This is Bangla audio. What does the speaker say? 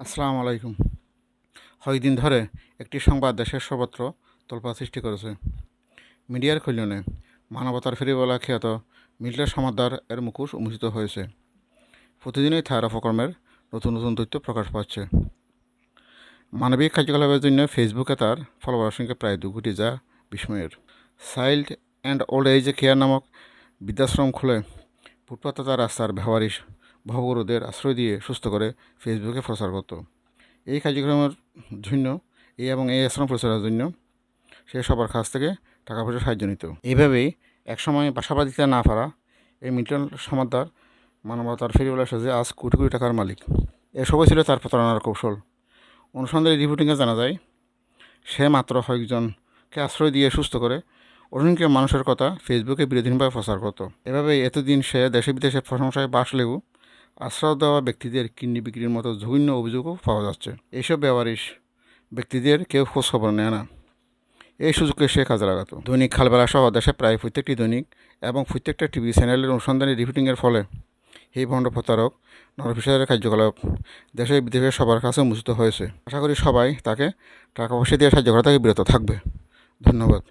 আসসালামু আলাইকুম। কয়েকদিন ধরে একটি সংবাদ দেশের সর্বত্র তোলপাড় সৃষ্টি করেছে। মিডিয়ার কল্যাণে মানবতার ফেরিওয়ালা খ্যাত মিল্টন সমাদার এর মুখোশ উন্মোচিত হয়েছে। প্রতিদিনই তার অপকর্মের নতুন নতুন তথ্য প্রকাশ পাচ্ছে। মানবিক কার্যকলাপের জন্য ফেসবুকে তার ফলোয়ার সংখ্যা প্রায় দু কোটি যা বিস্ময়ের। Child and old age care নামক বৃদ্ধাশ্রম খুলে ফুটপাতে তার রাস্তার ব্যবহারিক ভবগুরুদের আশ্রয় দিয়ে সুস্থ করে ফেসবুকে প্রচার করত। এই কার্যক্রমের জন্য, এই এবং এই আশ্রম প্রচারের জন্য সে সবার কাছ থেকে টাকা পয়সা সাহায্য নিত। এইভাবেই একসময় বাসাবাড়ি না পারা এই মিল্টন সমাদার মানবতার ফেরিওয়ালা সাজে আজ কোটি কোটি টাকার মালিক। এসবই ছিল তার প্রতারণার কৌশল। অনুসন্ধানী রিপোর্টিংয়ে জানা যায়, সে মাত্র কয়েকজনকে আশ্রয় দিয়ে সুস্থ করে অসংখ্য মানুষের কথা ফেসবুকে বিরোধীনভাবে প্রচার করতো। এভাবে এতদিন সে দেশে বিদেশে প্রশংসায় বাসলেও আশ্রয় দেওয়া ব্যক্তিদের কিডনি বিক্রির মতো জঘন্য অভিযোগও পাওয়া যাচ্ছে। এইসব ব্যবহারিস ব্যক্তিদের কেউ খোঁজ খবর নেয় না। এই সুযোগকে সে কাজে লাগাতো দৈনিক খালবেলা সহ দেশে প্রায় প্রত্যেকটি দৈনিক এবং প্রত্যেকটা টিভি চ্যানেলের অনুসন্ধানী রিপোর্টিংয়ের ফলে এই ভণ্ড প্রতারক নরফিসারের কার্যকলাপ দেশে বিদেশে সবার কাছে উন্মোচিত হয়েছে। আশা করি সবাই তাকে টাকা পয়সা দিয়ে সাহায্য করা থেকে বিরত থাকবে। ধন্যবাদ।